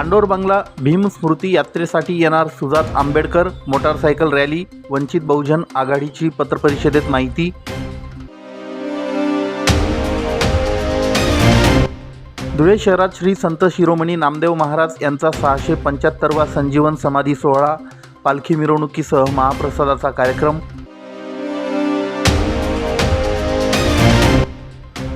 लांडोर बंगला भीम स्मृती यात्रेसाठी येणार सुजात आंबेडकर मोटारसायकल रॅली वंचित बहुजन आघाडीची पत्रपरिषदेत माहिती. धुळे शहरात श्री संत शिरोमणी नामदेव महाराज यांचा सहाशे पंच्याहत्तरवा संजीवन समाधी सोहळा पालखी मिरवणुकीसह महाप्रसादाचा कार्यक्रम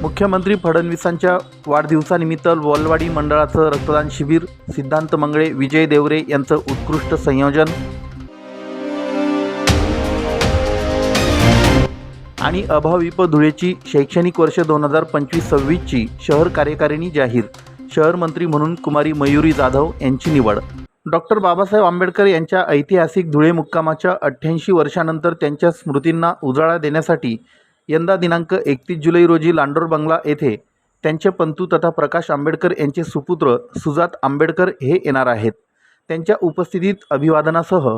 मुख्यमंत्री फडणवीसांच्या वाढदिवसानिमित्त वलवाडी मंडळाचं रक्तदान शिबिर सिद्धांत मंगळे विजय देवरे यांचं उत्कृष्ट संयोजन. आणि अभाविप धुळेची शैक्षणिक वर्ष दोन हजार पंचवीस सव्वीसची शहर कार्यकारिणी जाहीर. शहर मंत्री म्हणून कुमारी मयुरी जाधव यांची निवड. डॉक्टर बाबासाहेब आंबेडकर यांच्या ऐतिहासिक धुळे मुक्कामाच्या अठ्ठ्याऐंशी वर्षानंतर त्यांच्या स्मृतींना उजाळा देण्यासाठी यंदा दिनांक एकतीस जुलै रोजी लांडोर बंगला येथे त्यांचे पंतू तथा प्रकाश आंबेडकर यांचे सुपुत्र सुजात आंबेडकर हे येणार आहेत. त्यांच्या उपस्थितीत अभिवादनासह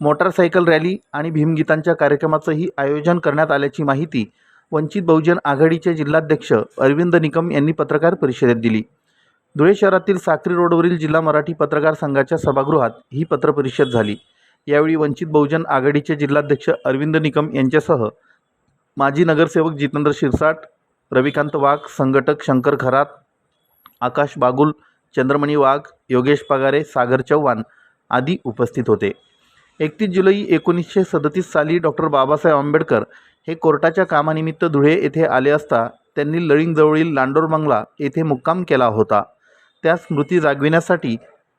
मोटारसायकल रॅली आणि भीमगीतांच्या कार्यक्रमाचंही आयोजन करण्यात आल्याची माहिती वंचित बहुजन आघाडीचे जिल्हाध्यक्ष अरविंद निकम यांनी पत्रकार परिषदेत दिली. धुळे शहरातील साक्री रोडवरील जिल्हा मराठी पत्रकार संघाच्या सभागृहात ही पत्रपरिषद झाली. यावेळी वंचित बहुजन आघाडीचे जिल्हाध्यक्ष अरविंद निकम यांच्यासह माजी नगरसेवक जितेंद्र शिरसाट रविकांत वाघ संघटक शंकर खरात आकाश बागुल चंद्रमणी वाघ योगेश पगारे सागर चव्हाण आदी उपस्थित होते. एकतीस जुलै एकोणीसशे सदतीस साली डॉक्टर बाबासाहेब आंबेडकर हे कोर्टाच्या कामानिमित्त धुळे येथे आले असता त्यांनी लळिंगजवळील लांडोर बंगला येथे मुक्काम केला होता. त्या स्मृती जागविण्यासाठी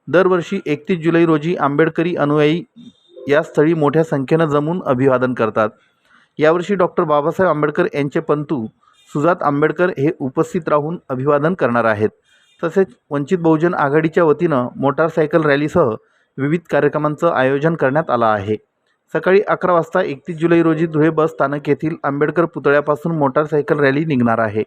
दरवर्षी एकतीस जुलै रोजी आंबेडकरी अनुयायी या स्थळी मोठ्या संख्येनं जमून अभिवादन करतात. यावर्षी डॉक्टर बाबासाहेब आंबेडकर यांचे पंतू सुजात आंबेडकर हे उपस्थित राहून अभिवादन करणार आहेत. तसेच वंचित बहुजन आघाडीच्या वतीनं मोटारसायकल रॅलीसह विविध कार्यक्रमांचं आयोजन करण्यात आलं आहे. सकाळी अकरा वाजता एकतीस जुलै रोजी धुळे बस स्थानक येथील आंबेडकर पुतळ्यापासून मोटारसायकल रॅली निघणार आहे.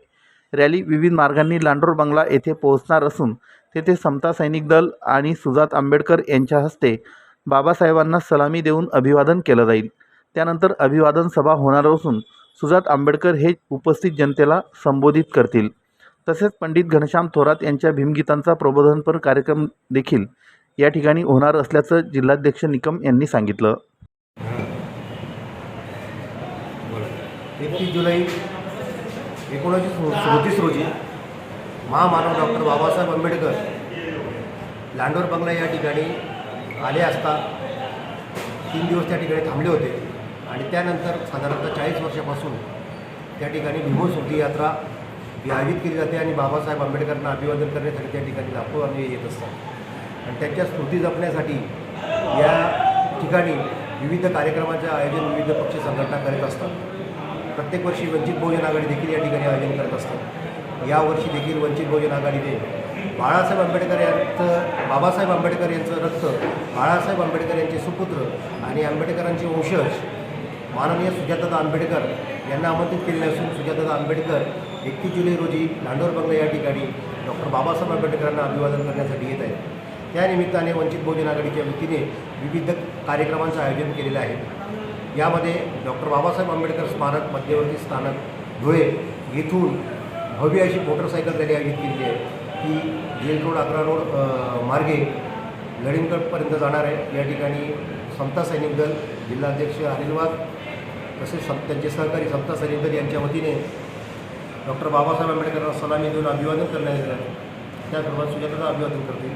रॅली विविध मार्गांनी लांडोर बंगला येथे पोहोचणार असून तेथे समता सैनिक दल आणि सुजात आंबेडकर यांच्या हस्ते बाबासाहेबांना सलामी देऊन अभिवादन केलं जाईल. त्यानंतर अभिवादन सभा होणार असून सुजात आंबेडकर हे उपस्थित जनतेला संबोधित करतील. तसेच पंडित घनश्याम थोरात यांच्या भीमगीतांचा प्रबोधनपर कार्यक्रम देखील या ठिकाणी होणार असल्याचं जिल्हाध्यक्ष निकम यांनी सांगितलं. एकतीस जुलै एकोणीसशे सदतीस रोजी महामानव डॉक्टर बाबासाहेब आंबेडकर लांडोर बंगला या ठिकाणी आले असता तीन दिवस त्या ठिकाणी थांबले होते. आणि त्यानंतर साधारणतः चाळीस वर्षापासून त्या ठिकाणी भीमस्मृती यात्रा ही आयोजित केली जाते आणि बाबासाहेब आंबेडकरांना अभिवादन करण्यासाठी त्या ठिकाणी लाखो आम्ही येत असतात आणि त्यांच्या स्मृती जपण्यासाठी या ठिकाणी विविध कार्यक्रमाचे आयोजन विविध पक्ष संघटना करत असतात. प्रत्येक वर्षी वंचित बहुजन आघाडी देखील या ठिकाणी आयोजन करत असतात. यावर्षी देखील वंचित बहुजन आघाडीने बाळासाहेब आंबेडकर यांचं बाबासाहेब आंबेडकर यांचं रक्त बाळासाहेब आंबेडकर यांचे सुपुत्र आणि आंबेडकरांचे वंशज माननीय सुजाता आंबेडकर यांना आमंत्रित केलेले असून सुजातादा आंबेडकर एकतीस जुलै रोजी लांडोर बंगला या ठिकाणी डॉक्टर बाबासाहेब आंबेडकरांना अभिवादन करण्यासाठी येत आहेत. त्यानिमित्ताने वंचित बहुजन आघाडीच्या वतीने विविध कार्यक्रमांचं आयोजन केलेलं आहे. यामध्ये डॉक्टर बाबासाहेब आंबेडकर स्मारक मध्यवर्ती स्थानक धुळे येथून भव्य अशी मोटरसायकल रॅली आयोजित केलेली आहे. ती जेल रोड अकरा रोड मार्गे लढिंगडपर्यंत जाणार आहे. या ठिकाणी समता सैनिक दल जिल्हाध्यक्ष अनिल वाघ तसेच सम त्यांचे सहकारी समता सैनिक यांच्या वतीने डॉक्टर बाबासाहेब आंबेडकरांना सलामी देऊन अभिवादन करण्यात येणार त्याप्रमाणे त्याचप्रमाणे सुजातादा अभिवादन करतील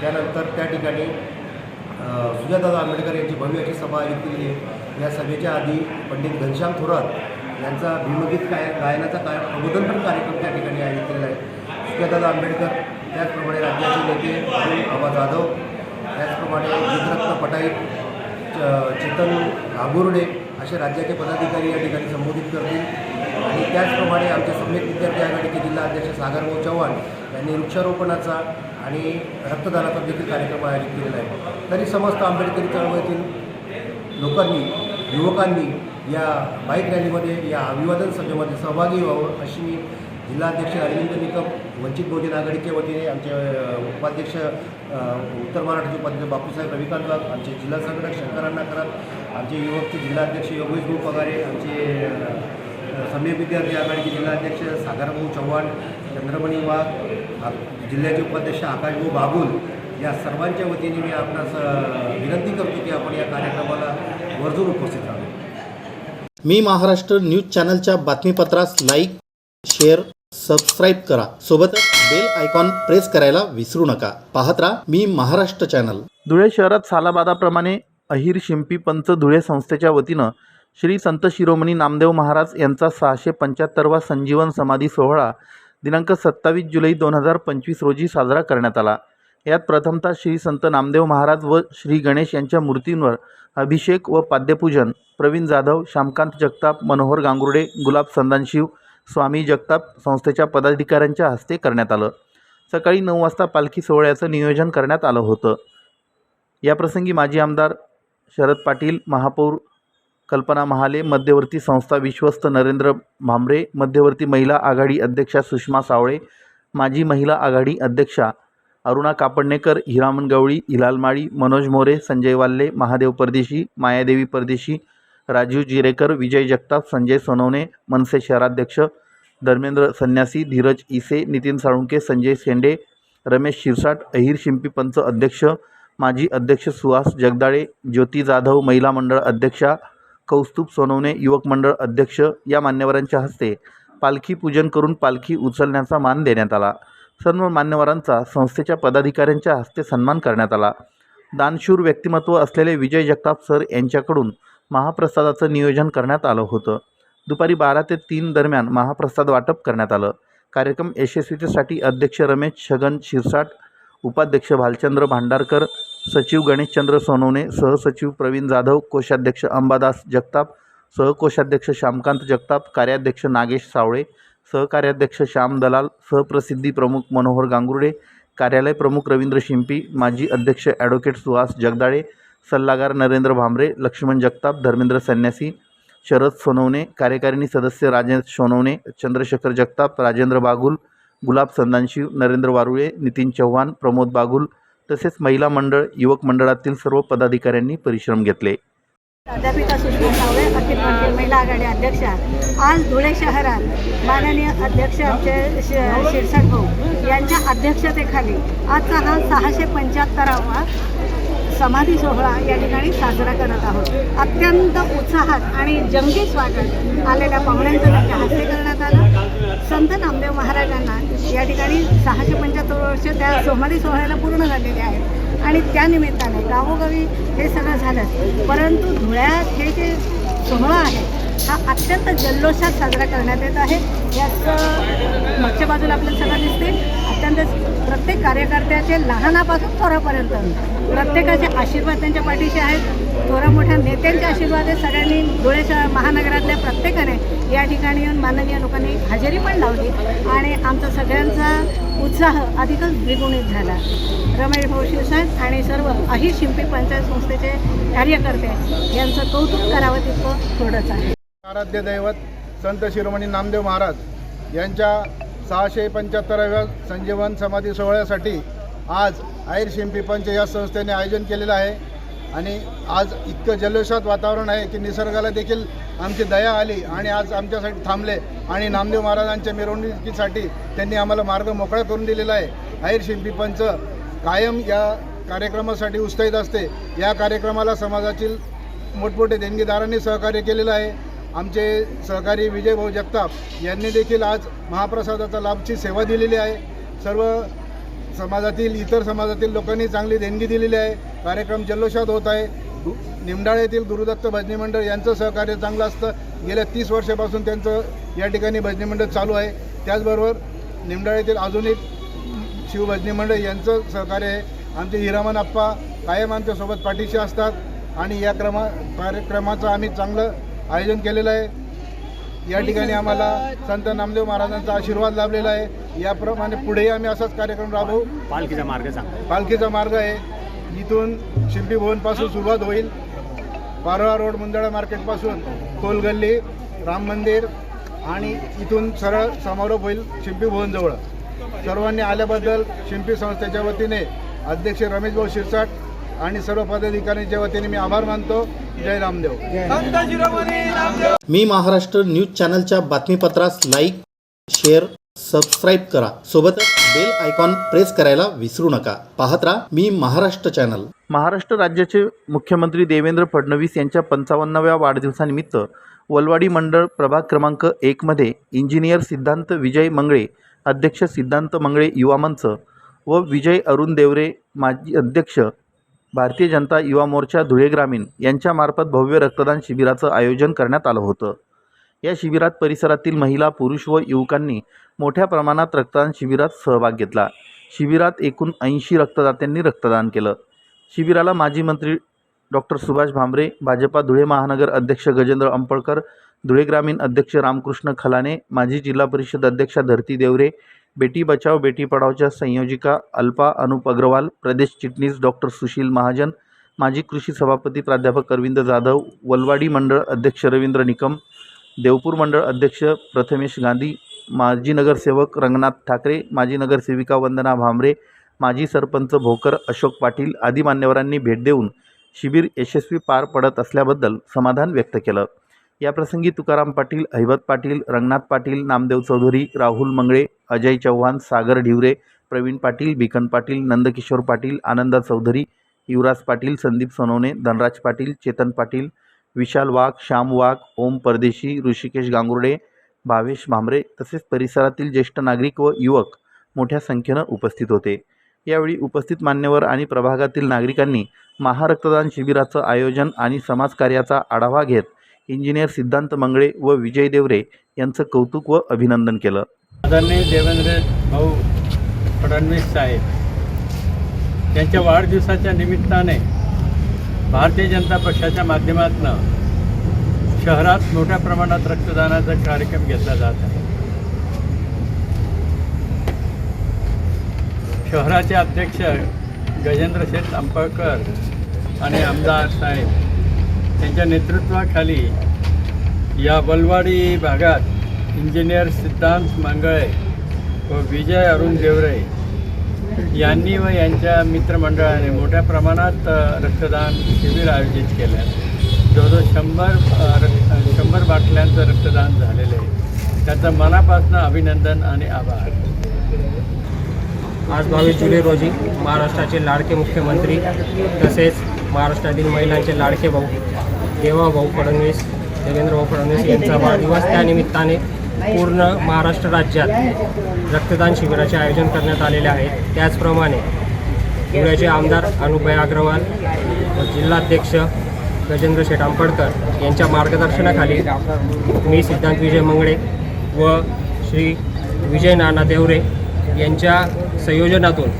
त्यानंतर त्या ठिकाणी अ, सुजातादा आंबेडकर यांची भव्य अशी सभा आयोजित केलेली आहे. या सभेच्या आधी पंडित घनश्याम थोरात यांचा भीमगीत काय गायनाचा काय प्रबोधनपर कार्यक्रम त्या ठिकाणी आयोजित केलेला आहे. सुजातादा आंबेडकर त्याचप्रमाणे राज्याचे नेते बाबा जाधव त्याचप्रमाणे जितरत्न पटाईक च- चेतन घागुर्डे असे राज्याचे पदाधिकारी या ठिकाणी संबोधित करतील. आणि त्याचप्रमाणे आमचे सम्यक विद्यार्थी आघाडीचे जिल्हा अध्यक्ष सागरभाऊ चव्हाण यांनी वृक्षारोपणाचा आणि रक्तदानाचा देखील कार्यक्रम आयोजित केलेला आहे. तरी समस्त आंबेडकरी चळवळीतील लोकांनी युवकांनी या बाईक रॅलीमध्ये या अभिवादन सभेमध्ये सहभागी व्हावं अशी मी जिल्हाध्यक्ष अरविंद निकम वंचित बहुजन आघाडीच्या वतीने आमचे उपाध्यक्ष उत्तर महाराष्ट्राचे उपाध्यक्ष बापूसाहेब रविकांत वाघ आमचे जिल्हा संघटक शंकरांना करत आमचे युवकचे जिल्हाध्यक्ष योगेश भाऊ पगारे आमचे सम्य विद्यार्थी आघाडीचे जिल्हाध्यक्ष सागरभाऊ चव्हाण चंद्रमणी वाघ आ- जिल्ह्याचे उपाध्यक्ष आकाशभाऊ बागुल या सर्वांच्या वतीने मी आपणास विनंती करतो की आपण या कार्यक्रमाला वर्जून उपस्थित राहावे. मी महाराष्ट्र न्यूज चॅनलच्या बातमीपत्रास लाईक शेअर सबस्क्राईब करा. सोबतच बेल आयकॉन प्रेस करायला विसरू नका. पाहत राहा मी महाराष्ट्र चॅनल धुळे शहरात सालाबादाप्रमाणे अहिर शिंपी पंच धुळे संस्थेच्या वतीनं श्री संत शिरोमणी नामदेव महाराज यांचा सहाशे पंच्याहत्तरवा संजीवन समाधी सोहळा दिनांक सत्तावीस जुलै दोन हजार पंचवीस रोजी साजरा करण्यात आला. यात प्रथमतः श्री संत नामदेव महाराज व श्री गणेश यांच्या मूर्तींवर अभिषेक व पाद्यपूजन प्रवीण जाधव श्यामकांत जगताप मनोहर गांगुर्डे गुलाब संदानशिव स्वामी जगताप संस्थेच्या पदाधिकाऱ्यांच्या हस्ते करण्यात आलं. सकाळी नऊ वाजता पालखी सोहळ्याचं नियोजन करण्यात आलं होतं. याप्रसंगी माजी आमदार शरद पाटील महापौर कल्पना महाले मध्यवर्ती संस्था विश्वस्त नरेंद्र भांबरे मध्यवर्ती महिला आघाडी अध्यक्षा सुषमा सावळे माजी महिला आघाडी अध्यक्षा अरुणा कापडणेकर हिरामन गवळी हिलाल माळी मनोज मोरे संजय वाल्ले महादेव परदेशी मायादेवी परदेशी राजीव जिरेकर विजय जगताप संजय सोनवणे मनसे शहराध्यक्ष धर्मेंद्र संन्यासी धीरज इसे नितीन साळुंके संजय शेंडे रमेश शिरसाट अहिर शिंपी पंच अध्यक्ष माजी अध्यक्ष सुहास जगदाळे ज्योती जाधव महिला मंडळ अध्यक्षा कौस्तुभ सोनवणे युवक मंडळ अध्यक्ष या मान्यवरांच्या हस्ते पालखी पूजन करून पालखी उचलण्याचा मान देण्यात आला. सर्व मान्यवरांचा संस्थेच्या पदाधिकाऱ्यांच्या हस्ते सन्मान करण्यात आला. दानशूर व्यक्तिमत्व असलेले विजय जगताप सर यांच्याकडून महाप्रसादाचं नियोजन करण्यात आलं होतं. दुपारी बारा ते तीन दरम्यान महाप्रसाद वाटप करण्यात आलं. कार्यक्रम यशस्वीतेसाठी अध्यक्ष रमेश छगन शिरसाट उपाध्यक्ष भालचंद्र भांडारकर सचिव गणेशचंद्र सोनवणे सहसचिव प्रवीण जाधव कोषाध्यक्ष अंबादास जगताप सहकोषाध्यक्ष श्यामकांत जगताप कार्याध्यक्ष नागेश सावळे सहकार्याध्यक्ष श्याम दलाल सहप्रसिद्धी प्रमुख मनोहर गांगुर्डे कार्यालय प्रमुख रवींद्र शिंपी माजी अध्यक्ष ॲडव्होकेट सुहास जगदाळे सल्लागार नरेंद्र भांबरे लक्ष्मण जगताप धर्मेंद्र संन्यासी शरद सोनवणे कार्यकारिणी सदस्य राजेश सोनवणे चंद्रशेखर जगताप राजेंद्र बागुल गुलाब संदानशिव नरेंद्र वारुळे नितीन चव्हाण प्रमोद बागुल तसेच महिला मंडळ युवक मंडळातील सर्व पदाधिकाऱ्यांनी परिश्रम घेतले. प्राध्यापिका सुषमा सावळे अखिल भारतीय महिला आघाडी अध्यक्षा आज धुळे शहरात माननीय अध्यक्ष आमचे शिरसाट भाऊ यांच्या अध्यक्षतेखाली आजचा हा सहाशे पंच्याहत्तरावा समाधी सोहळा या ठिकाणी साजरा करत आहोत. अत्यंत उत्साहात आणि जंगी स्वागत आलेल्या पाहुण्यांचं त्यांच्या हस्ते करण्यात आलं. संत नामदेव महाराजांना या ठिकाणी सहाशे पंच्याहत्तर वर्ष त्या समाधी सोहळ्याला पूर्ण झालेले आहेत. आणि त्यानिमित्ताने गावोगावी हे सगळं झालं. परंतु धुळ्यात हे जे सोहळा आहे हा अत्यंत जल्लोषात साजरा करण्यात येत आहे. याचं मागच्या बाजूला आपल्याला सगळं दिसते अत्यंत प्रत्येक कार्यकर्त्याचे लहानापासून थोरापर्यंत. प्रत्येकाचे आशीर्वाद त्यांच्या पाठीशी आहेत. थोरा मोठ्या नेत्यांचे आशीर्वाद आहेत. सगळ्यांनी धुळे शहर महानगरातल्या प्रत्येकाने या ठिकाणी येऊन माननीय लोकांनी हजेरी पण लावली. आणि आमचा सगळ्यांचा उत्साह अधिकच द्विगुणित झाला. रमेश भाऊ शिवसाहेब आणि सर्व अहिर शिंपी पंचायत संस्थेचे कार्यकर्ते यांचं कौतुक करावं तितकं थोडंच आहे. आराध्य दैवत संत शिरोमणी नामदेव महाराज यांच्या सहाशे पंच्याहत्तराव्या संजीवन समाधी सोहळ्यासाठी आज आयर शिंपी पंच या संस्थेने आयोजन केलेलं आहे. आणि आज इतकं जल्लोषात वातावरण आहे की निसर्गाला देखील आमची दया आली आणि आज आमच्यासाठी थांबले आणि नामदेव महाराजांच्या मिरवणुकीसाठी त्यांनी आम्हाला मार्ग मोकळा करून दिलेला आहे. आयर शिंपी पंच कायम या कार्यक्रमासाठी उत्साहित असते. या कार्यक्रमाला समाजातील मोठमोठे देणगीदारांनी सहकार्य केलेलं आहे. आमचे सहकारी विजय भाऊ जगताप यांनी देखील आज महाप्रसादाचा लाभची सेवा दिलेली आहे. सर्व समाजातील इतर समाजातील लोकांनी चांगली देणगी दिलेली आहे. कार्यक्रम जल्लोषात होत आहे. दु- निमडाळ येथील गुरुदत्त भजनी मंडळ यांचं सहकार्य चांगलं असतं. गेल्या तीस वर्षापासून त्यांचं या ठिकाणी भजनी मंडळ चालू आहे. त्याचबरोबर निमडाळ येथील अजून एक शिवभजनी मंडळ यांचं सहकार्य आहे. आमचे हिरामन आप्पा कायम आमच्यासोबत पाठीशी असतात आणि या क्रमा कार्यक्रमाचं आम्ही चांगलं आयोजन केलेलं आहे. या ठिकाणी आम्हाला संत नामदेव महाराजांचा आशीर्वाद लाभलेला आहे. याप्रमाणे पुढेही आम्ही असाच कार्यक्रम राबवू. पालखीचा मार्ग चांगला पालखीचा मार्ग आहे. इथून शिंपी भवनपासून सुरुवात होईल. पारोळा रोड मुंदळा मार्केटपासून कोलगल्ली राम मंदिर आणि इथून सरळ समारोप होईल शिंपी भवनजवळ. सर्वांनी आल्याबद्दल शिंपी संस्थेच्या वतीने अध्यक्ष रमेश भाऊ शिरसाट आणि सर्व पदाधिकाऱ्यांच्या वतीने मी आभार मानतो. जय रामदेव. मी महाराष्ट्र न्यूज चॅनलच्या बातमीपत्रास लाईक शेअर सबस्क्राईब करा. सोबतच बेल आयकॉन प्रेस करायला विसरू नका. पाहत राहा मी महाराष्ट्र चॅनल. महाराष्ट्र राज्याचे मुख्यमंत्री देवेंद्र फडणवीस यांच्या पंचावन्नाव्या वाढदिवसानिमित्त वलवाडी मंडळ प्रभाग क्रमांक एकमध्ये इंजिनियर सिद्धांत विजय मंगळे अध्यक्ष सिद्धांत मंगळे युवा मंच व विजय अरुण देवरे माजी अध्यक्ष भारतीय जनता युवा मोर्चा धुळे ग्रामीण यांच्यामार्फत भव्य रक्तदान शिबिराचं आयोजन करण्यात आलं होतं. या शिबिरात परिसरातील महिला पुरुष व युवकांनी मोठ्या प्रमाणात रक्तदान शिबिरात सहभाग घेतला. शिबिरात एकूण ऐंशी रक्तदात्यांनी रक्तदान केलं. शिबिराला माजी मंत्री डॉक्टर सुभाष भामरे भाजपा धुळे महानगर अध्यक्ष गजेंद्र अंपळकर धुळे ग्रामीण अध्यक्ष रामकृष्ण खलाने माजी जिल्हा परिषद अध्यक्षा धरती देवरे बेटी बचाव बेटी पढावच्या संयोजिका अल्पा अनुप अग्रवाल प्रदेश चिटणीस डॉक्टर सुशील महाजन माजी कृषी सभापती प्राध्यापक अरविंद जाधव वलवाडी मंडळ अध्यक्ष रवींद्र निकम देवपूर मंडळ अध्यक्ष प्रथमेश गांधी माजी नगरसेवक रंगनाथ ठाकरे माजी नगरसेविका वंदना भामरे माजी सरपंच भोकर अशोक पाटील आदी मान्यवरांनी भेट देऊन शिबिर यशस्वी पार पडत असल्याबद्दल समाधान व्यक्त केलं. याप्रसंगी तुकाराम पाटील हैबत पाटील रंगनाथ पाटील नामदेव चौधरी राहुल मंगळे अजय चव्हाण सागर ढिवरे प्रवीण पाटील बिकन पाटील नंदकिशोर पाटील आनंदा चौधरी युवराज पाटील संदीप सोनवणे धनराज पाटील चेतन पाटील विशाल वाघ श्याम वाघ ओम परदेशी ऋषिकेश गांगुर्डे भावेश भामरे तसेच परिसरातील ज्येष्ठ नागरिक व युवक मोठ्या संख्येनं उपस्थित होते. यावेळी उपस्थित मान्यवर आणि प्रभागातील नागरिकांनी महारक्तदान शिबिराचं आयोजन आणि समाजकार्याचा आढावा घेत इंजिनियर सिद्धांत मंगळे व विजय देवरे यांचं कौतुक व अभिनंदन केलं. आदरणीय देवेंद्र भाऊ फडणवीस साहेब यांच्या वाढदिवसाच्या निमित्ताने भारतीय जनता पक्षाच्या माध्यमातून शहरात मोठ्या प्रमाणात रक्तदानाचा कार्यक्रम घेतला जात आहे. शहराचे अध्यक्ष गजेंद्र शेठ अंपळकर आणि आमदार साहेब त्यांच्या नेतृत्वाखाली या बलवाडी भागात इंजिनियर सिद्धांत मांगळे व विजय अरुण देवरे यांनी व यांच्या मित्रमंडळाने मोठ्या प्रमाणात रक्तदान शिबिर आयोजित केलं. जवळजवळ शंभर रक्त शंभर बाटल्यांचं रक्तदान झालेलं आहे. त्याचं मनापासून अभिनंदन आणि आभार. आज बावीस जुलै रोजी महाराष्ट्राचे लाडके मुख्यमंत्री तसेच महाराष्ट्रातील महिलांचे लाडके भाऊ देवाभाऊ फडणवीस देवेंद्र भाऊ फडणवीस यांचा वाढदिवस त्यानिमित्ताने पूर्ण महाराष्ट्र राज्यात रक्तदान शिबिराचे आयोजन करण्यात आलेले आहे. त्याचप्रमाणे धुळ्याचे आमदार अनुभय अग्रवाल व जिल्हाध्यक्ष गजेंद्र शेठ आंबडकर यांच्या मार्गदर्शनाखाली मी सिद्धांत विजय मंगळे व श्री विजय नाना देवरे यांच्या संयोजनातून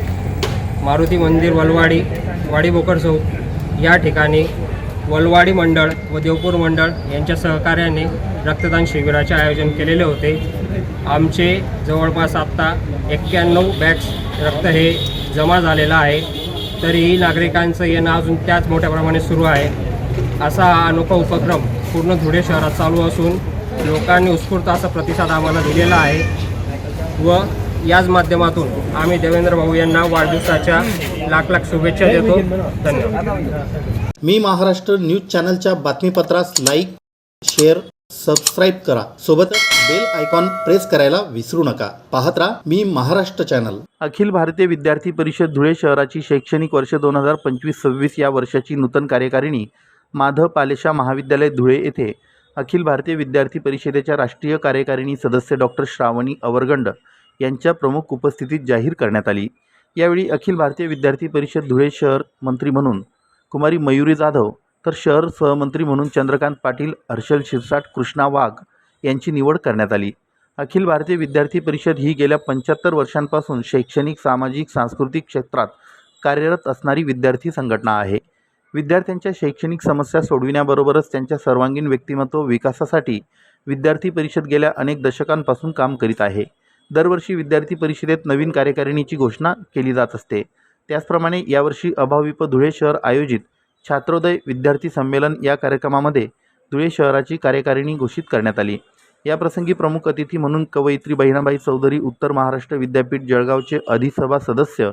मारुती मंदिर वलवाडी वाडी बोकर चौक या ठिकाणी वलवाडी मंडळ व देवपूर मंडळ यांच्या सहकार्याने रक्तदान शिबिराचे आयोजन केलेले होते. आमचे जवळपास आत्ता एक्क्याण्णव बॅग्स रक्त हे जमा झालेलं आहे. तरीही नागरिकांचं येणं अजून त्याच मोठ्या प्रमाणे सुरू आहे. असा हा अनोखा उपक्रम पूर्ण धुळे शहरात चालू असून लोकांनी उत्स्फूर्त असा प्रतिसाद आम्हाला दिलेला आहे व याच माध्यमातून आम्ही देवेंद्र भाऊ यांना वाढदिवसाच्या लाख लाख शुभेच्छा देतो. धन्यवाद. मी महाराष्ट्र न्यूज चॅनलच्या बातमीपत्रास लाईक शेअर सबस्क्राईब करा. सोबतच बेल आयकॉन प्रेस करायला विसरू नका. पाहत राहा मी महाराष्ट्र चॅनल. अखिल भारतीय विद्यार्थी परिषद धुळे शहराची शैक्षणिक वर्ष दोन हजार पंचवीस सव्वीस या वर्षाची नूतन कार्यकारिणी माधव पालेशा महाविद्यालय धुळे येथे अखिल भारतीय विद्यार्थी परिषदेच्या राष्ट्रीय कार्यकारिणी सदस्य डॉक्टर श्रावणी अवरगंड यांच्या प्रमुख उपस्थितीत जाहीर करण्यात आली. यावेळी अखिल भारतीय विद्यार्थी परिषद धुळे शहर मंत्री म्हणून कुमारी मयुरी जाधव तर शहर सहमंत्री म्हणून चंद्रकांत पाटील हर्षल शिरसाट कृष्णा वाघ यांची निवड करण्यात आली. अखिल भारतीय विद्यार्थी परिषद ही गेल्या पंच्याहत्तर वर्षांपासून शैक्षणिक सामाजिक सांस्कृतिक क्षेत्रात कार्यरत असणारी विद्यार्थी संघटना आहे. विद्यार्थ्यांच्या शैक्षणिक समस्या सोडविण्याबरोबरच त्यांच्या सर्वांगीण व्यक्तिमत्व विकासासाठी विद्यार्थी परिषद गेल्या अनेक दशकांपासून काम करीत आहे. दरवर्षी विद्यार्थी परिषदेत नवीन कार्यकारिणीची घोषणा केली जात असते. त्याचप्रमाणे यावर्षी अभाविप धुळे शहर आयोजित छात्रोदय विद्यार्थी संमेलन या कार्यक्रमामध्ये धुळे शहराची कार्यकारिणी घोषित करण्यात आली. याप्रसंगी प्रमुख अतिथी म्हणून कवयित्री बहिणाबाई चौधरी उत्तर महाराष्ट्र विद्यापीठ जळगावचे अधिसभा सदस्य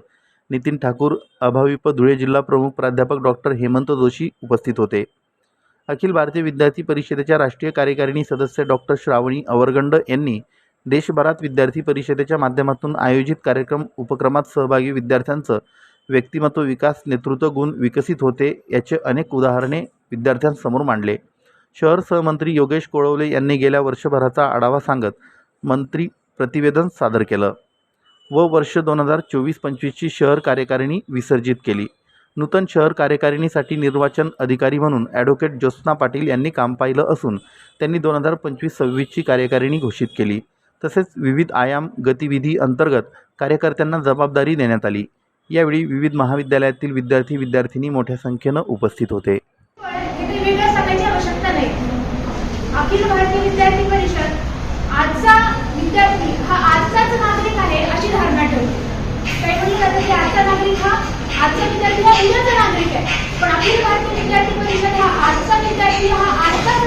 नितीन ठाकूर अभाविप धुळे जिल्हा प्रमुख प्राध्यापक डॉक्टर हेमंत जोशी उपस्थित होते. अखिल भारतीय विद्यार्थी परिषदेच्या राष्ट्रीय कार्यकारिणी सदस्य डॉक्टर श्रावणी अवरगंड यांनी देशभरात विद्यार्थी परिषदेच्या माध्यमातून आयोजित कार्यक्रम उपक्रमात सहभागी विद्यार्थ्यांचं व्यक्तिमत्व विकास नेतृत्व गुण विकसित होते याचे अनेक उदाहरणे विद्यार्थ्यांसमोर मांडले. शहर सहमंत्री योगेश कोळवले यांनी गेल्या वर्षभराचा आढावा सांगत मंत्री प्रतिवेदन सादर केलं व वर्ष दोन हजार चोवीस पंचवीसची शहर कार्यकारिणी विसर्जित केली. नूतन शहर कार्यकारिणीसाठी निर्वाचन अधिकारी म्हणून ॲडव्होकेट ज्योत्स्ना पाटील यांनी काम पाहिलं असून त्यांनी दोन हजार पंचवीस सव्वीसची कार्यकारिणी घोषित केली. तसेच विविध आयाम गतिविधी अंतर्गत कार्यकर्त्यांना जबाबदारी देण्यात आली. यावेळी विविध महाविद्यालयातील विद्यार्थी विद्यार्थिनी मोठ्या संख्येनं उपस्थित होते. अखिल भारतीय विद्यार्थी परिषद आजचा विद्यार्थी हा आजचाच नागरिक आहे अशी धारणा ठेवते. काही म्हणलं जातं की आजचा नागरिक हा आजचा विद्यार्थी हा उद्याचा नागरिक आहे. पण अखिल भारतीय विद्यार्थी परिषद हा आजचा विद्यार्थी हा आजचाच